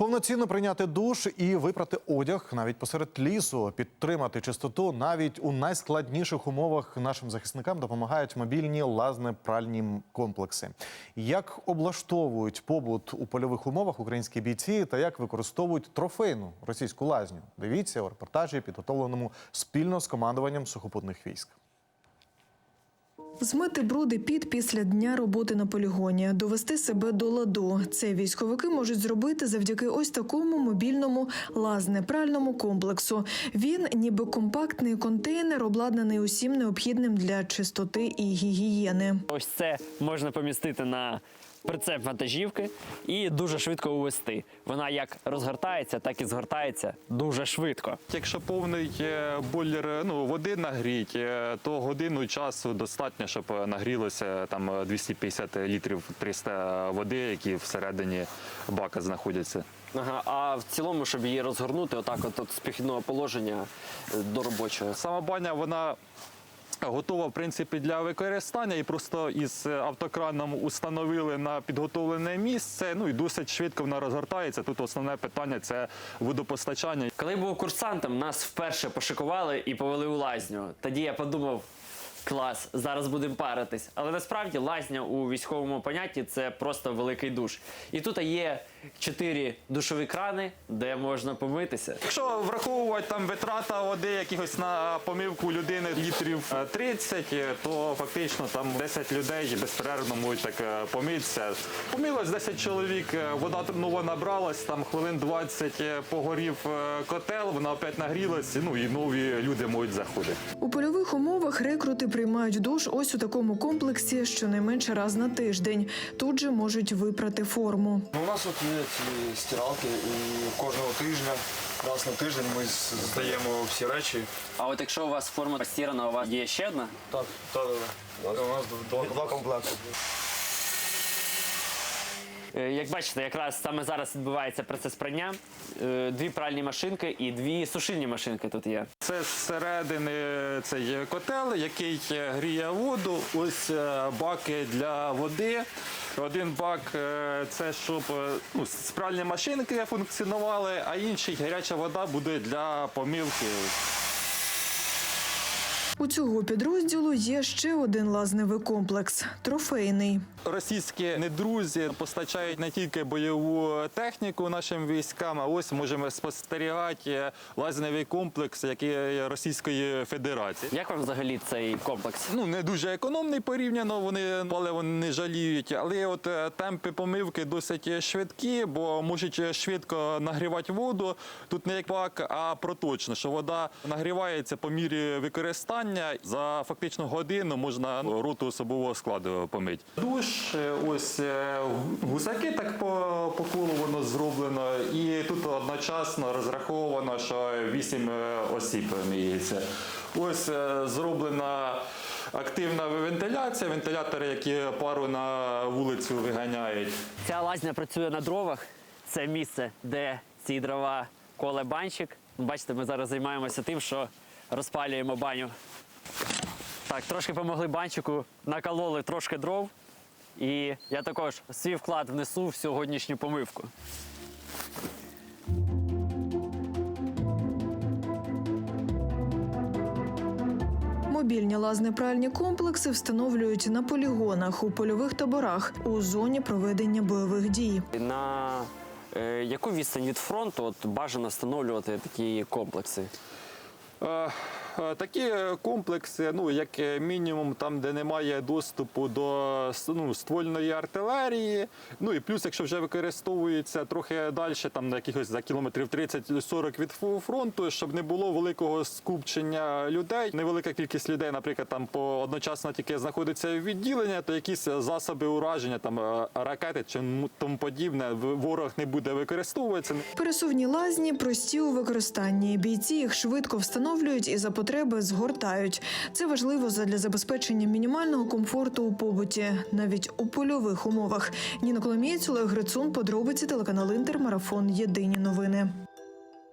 Повноцінно прийняти душ і випрати одяг навіть посеред лісу, підтримати чистоту навіть у найскладніших умовах нашим захисникам допомагають мобільні лазне-пральні комплекси. Як облаштовують побут у польових умовах українські бійці та як використовують трофейну російську лазню? Дивіться у репортажі, підготовленому спільно з командуванням сухопутних військ. Змити бруди під після дня роботи на полігоні, довести себе до ладу. Це військовики можуть зробити завдяки ось такому мобільному лазне-пральному комплексу. Він ніби компактний контейнер, обладнаний усім необхідним для чистоти і гігієни. Ось це можна помістити на прицеп вантажівки і дуже швидко увести. Вона як розгортається, так і згортається дуже швидко. Якщо повний е, бойлер ну, води нагріть, е, то годину часу достатньо, щоб е, нагрілося там е, 250 літрів 300 води, які всередині бака знаходяться. Ага, а в цілому, щоб її розгорнути, отак, от, от з піхідного положення до робочого. Сама баня вона готова в принципі для використання і просто із автокраном установили на підготовлене місце. Ну і досить швидко вона розгортається. Тут основне питання це водопостачання. Коли був курсантом, нас вперше пошикували і повели у лазню. Тоді я подумав. Клас, зараз будемо паритись. Але насправді лазня у військовому понятті це просто великий душ. І тут є чотири душові крани, де можна помитися. Якщо враховувати там витрата води якихось на помивку людини літрів е, 30, е, то фактично там 10 людей безперервно можуть так е, помитися. Помилось 10 чоловік, е, вода нова набралась, там хвилин 20 е, погорів е, котел, вона опять нагрілась, ну і нові люди можуть заходити. У польових умовах рекрути приймають душ ось у такому комплексі щонайменше раз на тиждень. Тут же можуть випрати форму. Ну, у нас от є ці стиралки, і кожного тижня, раз на тиждень ми здаємо всі речі. А от якщо у вас форма постірана, у вас є ще одна? Так, так, так. У нас два, два комплекти. Е, Як бачите, якраз саме зараз відбувається процес прання. Е, Дві пральні машинки і дві сушильні машинки тут є. Це зсередини цей котел, який гріє воду. Ось е, баки для води. Один бак е, це щоб е, ну, спральні машинки функціонували, а інший гаряча вода буде для помивки. У цього підрозділу є ще один лазневий комплекс трофейний. Російські недрузі постачають не тільки бойову техніку нашим військам, а ось можемо спостерігати лазерний комплекс, який Російської Федерації. Як вам взагалі цей комплекс? Ну не дуже економний порівняно. Вони паливо не жаліють, але от е, темпи помивки досить швидкі, бо можуть швидко нагрівати воду. Тут не як пак, а проточно, що вода нагрівається по мірі використання. За фактично годину можна роту особового складу помити. Душ, е, ось е, гусаки так по, по колу воно зроблено, і тут одночасно розраховано, що 8 осіб миється. Ось е, зроблена активна вентиляція, вентилятори, які пару на вулицю виганяють. Ця лазня працює на дровах. Це місце, де ці дрова коле банщик. Бачите, ми зараз займаємося тим, що розпалюємо баню. Так, трошки помогли банщику, накололи трошки дров. І я також свій вклад внесу в сьогоднішню помивку. Мобільні лазнепральні комплекси встановлюють на полігонах у польових таборах у зоні проведення бойових дій. На е, яку відстань від фронту от, бажано встановлювати такі комплекси? Е, Такі комплекси, ну як е, мінімум, там, де немає доступу до ну, ствольної артилерії. Ну і плюс, якщо вже використовується трохи далі, там на якихось за кілометрів 30-40 від фронту, щоб не було великого скупчення людей. Невелика кількість людей, наприклад, там по одночасно тільки знаходиться в відділення, то якісь засоби ураження, там е, ракети чи тому подібне, ворог не буде використовуватися. Пересувні лазні прості у використанні. Бійці їх швидко встановлюють і за потреби згортають. Це важливо задля забезпечення мінімального комфорту у побуті, навіть у польових умовах. Ніна Коломієць, Олег Грицун, подробиці телеканал Інтер, марафон. Єдині новини.